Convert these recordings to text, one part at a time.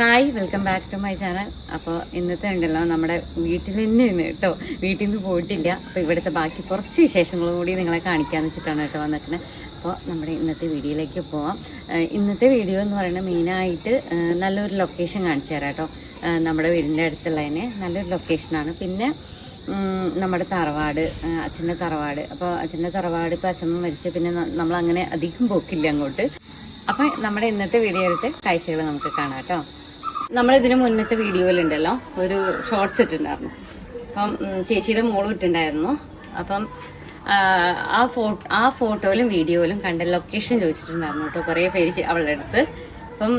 Hi welcome back to my channel. അപ്പോൾ ഇന്നത്തെ ഉണ്ടല്ലോ നമ്മുടെ വീട്ടിൽ തന്നെ ഇന്ന് കേട്ടോ. വീട്ടിൽ നിന്ന് പോയിട്ടില്ല. അപ്പോൾ ഇവിടുത്തെ ബാക്കി കുറച്ച് വിശേഷങ്ങളും കൂടി നിങ്ങളെ കാണിക്കാന്ന് വെച്ചിട്ടാണ് കേട്ടോ വന്നിട്ടുള്ളത് അപ്പോൾ നമ്മുടെ ഇന്നത്തെ വീഡിയോയിലേക്ക് പോവാം. ഇന്നത്തെ വീഡിയോ എന്ന് പറയുന്നത് മെയിനായിട്ട് നല്ലൊരു ലൊക്കേഷൻ കാണിച്ചു തരാം കേട്ടോ. നമ്മുടെ വീടിന്റെ അടുത്തുള്ളതിന് നല്ലൊരു ലൊക്കേഷനാണ് പിന്നെ നമ്മുടെ തറവാട് അച്ഛന്റെ തറവാട്. അപ്പോൾ അച്ഛന്റെ തറവാട് ഇപ്പോൾ അച്ഛമ്മ മരിച്ച. പിന്നെ നമ്മളങ്ങനെ അധികം പോക്കില്ല അങ്ങോട്ട്. അപ്പം നമ്മുടെ ഇന്നത്തെ വീഡിയോ എടുത്ത് കാഴ്ചകൾ നമുക്ക് കാണാം കേട്ടോ. നമ്മളിതിന് മുന്നത്തെ വീഡിയോയിലുണ്ടല്ലോ. ഒരു ഷോർട്സ് ഇട്ടുണ്ടായിരുന്നു അപ്പം ചേച്ചിയുടെ മോൾ ഇട്ടുണ്ടായിരുന്നു അപ്പം ആ, ഫോട്ടോ ആ ഫോട്ടോയിലും വീഡിയോയിലും കണ്ട ലൊക്കേഷൻ ചോദിച്ചിട്ടുണ്ടായിരുന്നു കേട്ടോ. കുറേ പേര് അവളുടെ അടുത്ത്. അപ്പം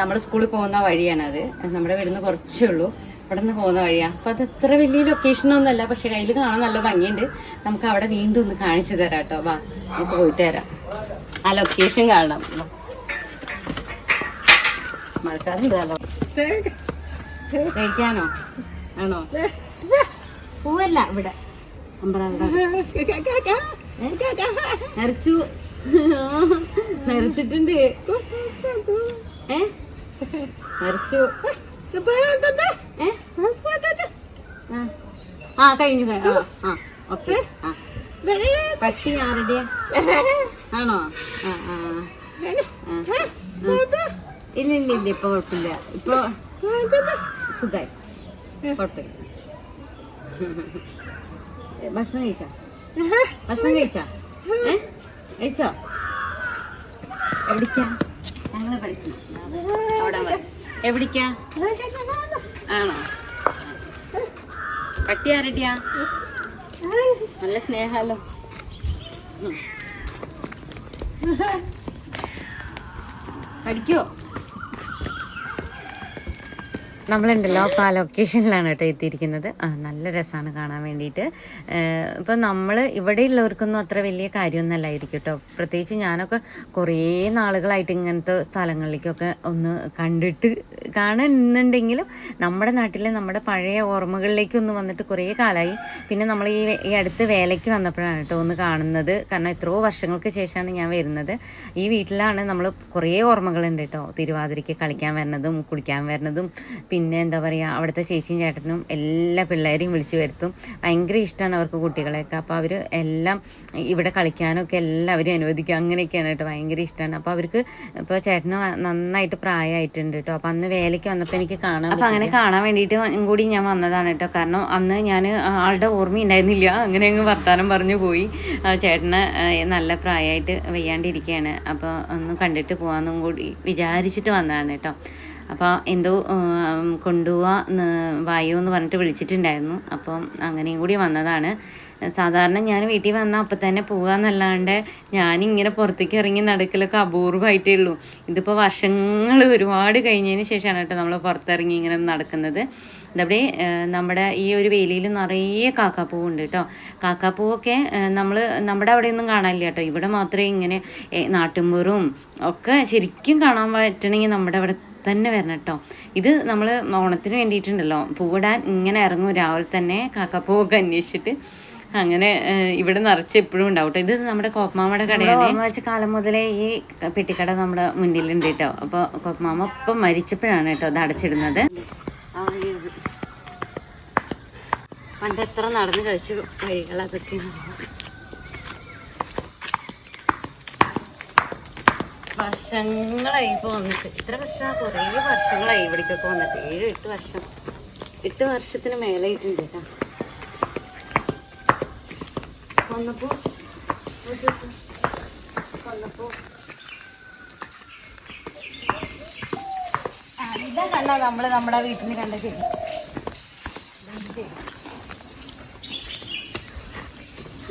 നമ്മൾ സ്കൂളിൽ പോകുന്ന വഴിയാണത്. നമ്മുടെ വീടുന്ന് കുറച്ചേ ഉള്ളൂ. അവിടെ നിന്ന് പോകുന്ന വഴിയാ. അപ്പൊ അത് അത്ര വലിയ ലൊക്കേഷൻ ഒന്നല്ല പക്ഷെ കയ്യിൽ കാണാൻ നല്ല ഭംഗിയുണ്ട്. നമുക്ക് അവിടെ വീണ്ടും ഒന്ന് കാണിച്ചു തരാം കേട്ടോ. വാ നമുക്ക് പോയിട്ട് തരാം ആ ലൊക്കേഷൻ കാണണം. വാ. മഴക്കാറുണ്ടല്ലോ കഴിക്കാനോ ആണോ? പൂവല്ല ഇവിടെ. നിറച്ചു. നിറച്ചിട്ടുണ്ട്. ഏ? നിറച്ചു. ആ. കഴിഞ്ഞു കഴി- ആ ആ ഓക്കെ. ആ. പട്ടി ആരുടെ ആണോ? ആ. ആ ആ. ഇല്ല ഇല്ല ഇല്ല ഇപ്പൊ കുഴപ്പമില്ല. ഇപ്പൊ സുഖായി. കുഴപ്പമില്ല. ഭക്ഷണം കഴിച്ചാ? ഭക്ഷണം കഴിച്ചാ? ഏ? കഴിച്ചോ? എവിടിക്കാ? ഞങ്ങളെ പഠിക്കണം അവിടെ എവിടിക്കാ? ആണോ? പട്ടി ആരടിയാ? നല്ല സ്നേഹല്ലോ പഠിക്കോ? നമ്മളുണ്ടല്ലോ അപ്പോൾ ആ ലൊക്കേഷനിലാണ് കേട്ടോ എത്തിയിരിക്കുന്നത്. നല്ല രസമാണ് കാണാൻ വേണ്ടിയിട്ട്. ഇപ്പം നമ്മൾ ഇവിടെയുള്ളവർക്കൊന്നും അത്ര വലിയ കാര്യമൊന്നുമല്ലായിരിക്കും കേട്ടോ. പ്രത്യേകിച്ച് ഞാനൊക്കെ കുറേ നാളുകളായിട്ട് ഇങ്ങനത്തെ സ്ഥലങ്ങളിലേക്കൊക്കെ ഒന്ന് കണ്ടിട്ട് കാണുന്നുണ്ടെങ്കിലും നമ്മുടെ നാട്ടിലെ നമ്മുടെ പഴയ ഓർമ്മകളിലേക്ക് ഒന്ന് വന്നിട്ട് കുറേ കാലമായി. പിന്നെ നമ്മൾ ഈ ഈ അടുത്ത് വേലയ്ക്ക് വന്നപ്പോഴാണ് കേട്ടോ ഒന്ന് കാണുന്നത്. കാരണം എത്രയോ വർഷങ്ങൾക്ക് ശേഷമാണ് ഞാൻ വരുന്നത്. ഈ വീട്ടിലാണ് നമ്മൾ കുറേ ഓർമ്മകളുണ്ട് കേട്ടോ. തിരുവാതിരയ്ക്ക് കളിക്കാൻ വരുന്നതും കുളിക്കാൻ വരുന്നതും പിന്നെ എന്താ പറയുക അവിടുത്തെ ചേച്ചിയും ചേട്ടനും എല്ലാ പിള്ളേരെയും വിളിച്ചു വരുത്തും. ഭയങ്കര ഇഷ്ടമാണ് അവർക്ക് കുട്ടികളെയൊക്കെ. അപ്പോൾ അവർ എല്ലാം ഇവിടെ കളിക്കാനൊക്കെ എല്ലാവരും അനുവദിക്കും. അങ്ങനെയൊക്കെയാണ് കേട്ടോ ഭയങ്കര ഇഷ്ടമാണ് അപ്പോൾ അവർക്ക് ഇപ്പോൾ ചേട്ടന് നന്നായിട്ട് പ്രായമായിട്ടുണ്ട് കേട്ടോ. അപ്പോൾ അന്ന് വേലയ്ക്ക് വന്നപ്പോൾ എനിക്ക് കാണാൻ അപ്പോൾ അങ്ങനെ കാണാൻ വേണ്ടിയിട്ട് കൂടി ഞാൻ വന്നതാണ് കേട്ടോ. കാരണം അന്ന് ഞാൻ ആളുടെ ഓർമ്മ ഉണ്ടായിരുന്നില്ല അങ്ങനെ അങ്ങ് വർത്താനം പറഞ്ഞു പോയി. ചേട്ടന് നല്ല പ്രായമായിട്ട് വയ്യാണ്ടിരിക്കുകയാണ് അപ്പോൾ ഒന്ന് കണ്ടിട്ട് പോകാമെന്നും കൂടി വിചാരിച്ചിട്ട് വന്നതാണ് കേട്ടോ. അപ്പോൾ എന്തോ കൊണ്ടുപോവാ വായു എന്ന് പറഞ്ഞിട്ട് വിളിച്ചിട്ടുണ്ടായിരുന്നു. അപ്പം അങ്ങനെയും കൂടി വന്നതാണ്. സാധാരണ ഞാൻ വീട്ടിൽ വന്നാൽ അപ്പം തന്നെ പോകാമെന്നല്ലാണ്ട് ഞാനിങ്ങനെ പുറത്തേക്ക് ഇറങ്ങി നടക്കലൊക്കെ അപൂർവമായിട്ടേ ഉള്ളൂ. ഇതിപ്പോൾ വർഷങ്ങൾ ഒരുപാട് കഴിഞ്ഞതിന് ശേഷമാണ് കേട്ടോ നമ്മൾ പുറത്തിറങ്ങി ഇങ്ങനെ നടക്കുന്നത്. ഇതവിടെ നമ്മുടെ ഈ ഒരു വേലിയിൽ നിറയെ കാക്കാപ്പൂവുണ്ട് കേട്ടോ. കാക്കാപ്പൂവൊക്കെ നമ്മൾ നമ്മുടെ അവിടെയൊന്നും കാണാനില്ല കേട്ടോ. ഇവിടെ മാത്രമേ ഇങ്ങനെ നാട്ടുമ്പുറും ഒക്കെ ശരിക്കും കാണാൻ പറ്റണമെങ്കിൽ നമ്മുടെ അവിടെ തന്നെ വരണം കേട്ടോ. ഇത് നമ്മൾ ഓണത്തിന് വേണ്ടിയിട്ടുണ്ടല്ലോ. പൂവിടാൻ ഇങ്ങനെ ഇറങ്ങും. രാവിലെ തന്നെ കാക്കപ്പൂവൊക്കെ അന്വേഷിച്ചിട്ട്. അങ്ങനെ ഇവിടെ നിറച്ച് എപ്പോഴും ഉണ്ടാവും കേട്ടോ. ഇത് നമ്മുടെ കോപ്പമാമയുടെ കടയാണ്. ഓർമ്മ വെച്ച കാലം മുതലേ ഈ പെട്ടിക്കട നമ്മുടെ മുന്നിലുണ്ട് കേട്ടോ. അപ്പോൾ കോപ്പമാമ ഇപ്പം മരിച്ചപ്പോഴാണ് കേട്ടോ അത് അടച്ചിടുന്നത്. പണ്ട് എത്ര നടന്ന് കഴിച്ചു വഴികൾ വർഷങ്ങളായി ഇപ്പൊ വന്നിട്ട് ഇത്ര വർഷം കുറേ വർഷങ്ങളായി ഇവിടേക്കൊക്കെ വന്നിട്ട്. ഏഴ് എട്ട് വർഷം. എട്ട് വർഷത്തിന് മേലായിട്ടുണ്ട് കേട്ടോ വന്നപ്പോ വന്നപ്പോൾ വന്നപ്പോ. ആ, ഇതാ കണ്ട നമ്മൾ നമ്മുടെ വീട്ടിൽ കണ്ട.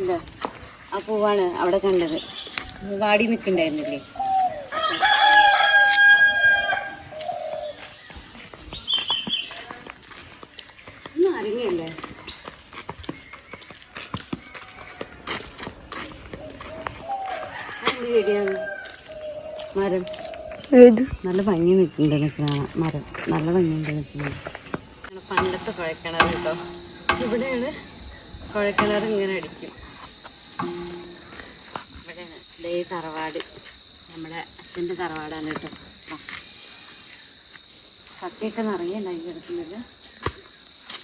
ഇതാ ആ പൂവാണ് അവിടെ കണ്ടത്. വാടി നിൽക്കണ്ടായിരുന്നില്ലേ? മരം. നല്ല ഭംഗി നിൽക്കുന്നുണ്ട് നിൽക്കുന്ന മരം. നല്ല ഭംഗിയുണ്ട് നിൽക്കുന്നത് പണ്ടത്തെ കുഴക്കിണർ കേട്ടോ. ഇവിടെയാണ് കുഴക്കിണർ ഇങ്ങനെ അടിക്കും. ഇവിടെയാണ് ഇതേ തറവാട്. നമ്മുടെ അച്ഛന്റെ തറവാടാണ് കേട്ടോ. കക്കയൊക്കെ നിറയെ ഉണ്ടായി കിടക്കുന്നത്.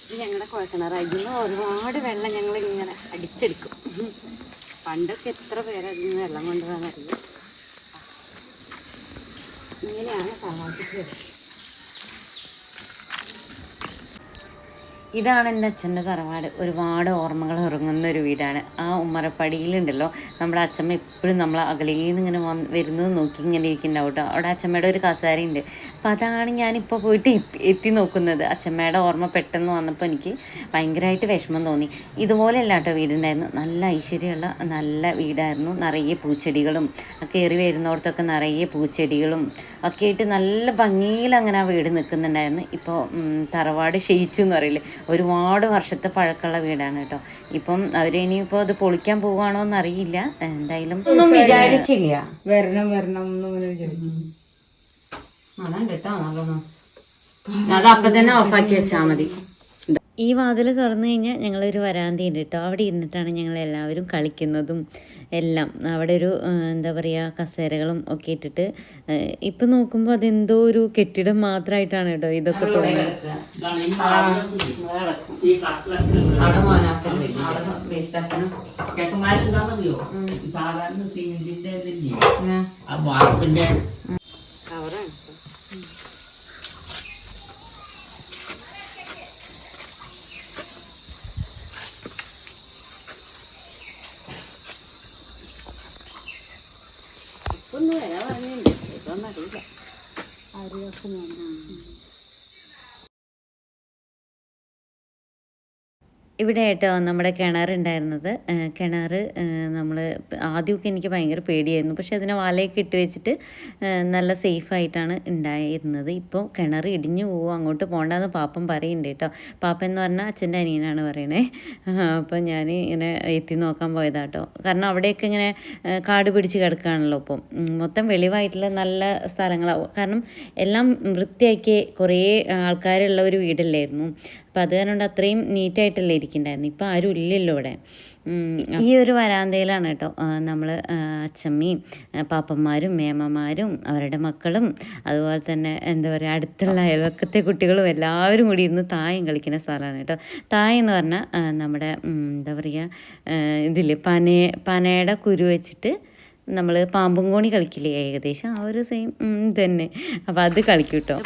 ഇത് ഞങ്ങളുടെ കുഴക്കിണർ അതിൽ നിന്ന് ഒരുപാട് വെള്ളം ഞങ്ങൾ ഇങ്ങനെ അടിച്ചെടുക്കും. പണ്ടൊക്കെ എത്ര പേരതിൽ നിന്ന് വെള്ളം കൊണ്ടുപോകാൻ അറിയാം? ഇങ്ങനെയാണ് തവാട്ടിക്ക് ഇതാണ് എന്റെ അച്ഛന്റെ തറവാട്. ഒരുപാട് ഓർമ്മകൾ ഉറങ്ങുന്ന ഒരു വീടാണ്. ആ ഉമ്മറപ്പടിയിലുണ്ടല്ലോ. നമ്മുടെ അച്ഛമ്മ എപ്പോഴും നമ്മൾ അകലേന്ന് ഇങ്ങനെ വന്ന് വരുന്നത് നോക്കി ഇങ്ങനെ ഇരിക്കുന്നുണ്ടാവും കേട്ടോ. അവിടെ അച്ഛമ്മയുടെ ഒരു കസേരയുണ്ട് അപ്പം അതാണ് ഞാനിപ്പോൾ പോയിട്ട് എത്തി നോക്കുന്നത്. അച്ഛമ്മയുടെ ഓർമ്മ പെട്ടെന്ന് വന്നപ്പോൾ എനിക്ക് ഭയങ്കരമായിട്ട് വിഷമം തോന്നി. ഇതുപോലെയല്ല കേട്ടോ വീടുണ്ടായിരുന്നു നല്ല ഐശ്വര്യമുള്ള നല്ല വീടായിരുന്നു. നിറയെ പൂച്ചെടികളും കയറി വരുന്നിടത്തൊക്കെ നിറയെ പൂച്ചെടികളും ഒക്കെ ആയിട്ട് നല്ല ഭംഗിയിൽ അങ്ങനെ ആ വീട് നിൽക്കുന്നുണ്ടായിരുന്നു. ഇപ്പോൾ തറവാട് ക്ഷയിച്ചു എന്ന് പറയില്ലേ? ഒരുപാട് വർഷത്തെ പഴക്കമുള്ള വീടാണ് കേട്ടോ. ഇപ്പം അവരിനിയിപ്പോൾ അത് പൊളിക്കാൻ പോവുകയാണോ എന്ന് അറിയില്ല എന്തായാലും ഒന്നും വിചാരിച്ചില്ല. വരണം വരണം മണം കേട്ടോ നല്ലോണം. അത് അപ്പൊ തന്നെ ഓഫാക്കി വെച്ചാൽ മതി. ഈ വാതിൽ തുറന്നു കഴിഞ്ഞാൽ ഞങ്ങളൊരു വരാന്തയുണ്ട് കേട്ടോ അവിടെ ഇരുന്നിട്ടാണ് ഞങ്ങൾ എല്ലാവരും കളിക്കുന്നതും എല്ലാം. അവിടെ ഒരു എന്താ പറയുക കസേരകളും ഒക്കെ ഇട്ടിട്ട് ഇപ്പം നോക്കുമ്പോൾ അതെന്തോ ഒരു കെട്ടിടം മാത്രമായിട്ടാണ് കേട്ടോ. ഇതൊക്കെ തുടങ്ങിയത് ആര്യാസനാണ് ഇവിടെ ആയിട്ടോ നമ്മുടെ കിണറുണ്ടായിരുന്നത് കിണർ നമ്മൾ ആദ്യമൊക്കെ എനിക്ക് ഭയങ്കര പേടിയായിരുന്നു. പക്ഷെ അതിനെ വലയൊക്കെ ഇട്ട് വെച്ചിട്ട് നല്ല സേഫായിട്ടാണ് ഉണ്ടായിരുന്നത്. ഇപ്പോൾ കിണർ ഇടിഞ്ഞു പോവും അങ്ങോട്ട് പോകണ്ടെന്ന് പാപ്പൻ പറയുന്നുണ്ട് കേട്ടോ. പാപ്പ എന്ന് പറഞ്ഞാൽ അച്ഛന്റെ അനിയനാണ് പറയണേ. അപ്പോൾ ഞാൻ ഇങ്ങനെ എത്തി നോക്കാൻ പോയതാട്ടോ. കാരണം അവിടെയൊക്കെ ഇങ്ങനെ കാട് പിടിച്ച് കിടക്കുകയാണല്ലോ ഇപ്പം. മൊത്തം വെളിവായിട്ടുള്ള നല്ല സ്ഥലങ്ങളാവും കാരണം എല്ലാം വൃത്തിയാക്കി കുറേ ആൾക്കാരുള്ള ഒരു വീടല്ലായിരുന്നു. അപ്പോൾ അത് കാരണം അത്രയും നീറ്റായിട്ടല്ലേ ഇരിക്കണ്ടായിരുന്നു. ഇപ്പം ആരും ഇല്ലല്ലോ ഇവിടെ. ഈ ഒരു വരാന്തയിലാണ് കേട്ടോ നമ്മൾ അച്ഛമ്മയും പാപ്പന്മാരും മേമ്മമാരും അവരുടെ മക്കളും അതുപോലെ തന്നെ എന്താ പറയുക അടുത്തുള്ള അയൽവക്കത്തെ കുട്ടികളും എല്ലാവരും കൂടി ഇരുന്ന് തായം കളിക്കുന്ന സ്ഥലമാണ് കേട്ടോ. തായം എന്ന് പറഞ്ഞാൽ നമ്മുടെ എന്താ പറയുക ഇതിൽ പന പനയുടെ കുരു വെച്ചിട്ട് നമ്മൾ പാമ്പും കോണി കളിക്കില്ലേ? ഏകദേശം ആ ഒരു സെയിം തന്നെ അപ്പോൾ അത് കളിക്കും കേട്ടോ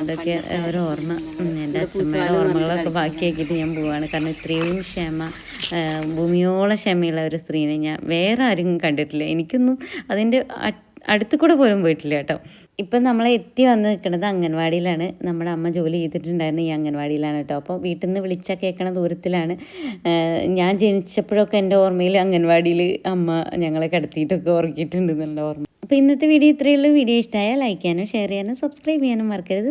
അതൊക്കെ ഒരു ഓർമ്മ. എന്റെ അച്ഛമ്മയുടെ ഓർമ്മകളൊക്കെ ബാക്കിയാക്കിയിട്ട് ഞാൻ പോവാണ്. കാരണം ഇത്രയും ക്ഷമ ഭൂമിയോളം ക്ഷമയുള്ള ഒരു സ്ത്രീനെ ഞാൻ വേറെ ആരും കണ്ടിട്ടില്ല. എനിക്കൊന്നും അതിന്റെ അടുത്ത് കൂടെ പോലും പോയിട്ടില്ല കേട്ടോ. ഇപ്പം നമ്മൾ എത്തി വന്ന് നിൽക്കുന്നത് അംഗൻവാടിയിലാണ്. നമ്മുടെ അമ്മ ജോലി ചെയ്തിട്ടുണ്ടായിരുന്ന ഈ അംഗൻവാടിയിലാണ് കേട്ടോ. അപ്പോൾ വീട്ടിൽ നിന്ന് വിളിച്ചാൽ കേൾക്കണ ദൂരത്തിലാണ്. ഞാൻ ജനിച്ചപ്പോഴൊക്കെ എന്റെ ഓർമ്മയിൽ അംഗൻവാടിയിൽ അമ്മ ഞങ്ങളെ കിടത്തിയിട്ടൊക്കെ ഉറക്കിയിട്ടുണ്ട് എന്നുള്ള ഓർമ്മ. അപ്പോൾ ഇന്നത്തെ വീഡിയോ ഇത്രയുള്ള വീഡിയോ ഇഷ്ടമായാൽ ലൈക്ക് ചെയ്യാനും ഷെയർ ചെയ്യാനും സബ്സ്ക്രൈബ് ചെയ്യാനും മറക്കരുത്.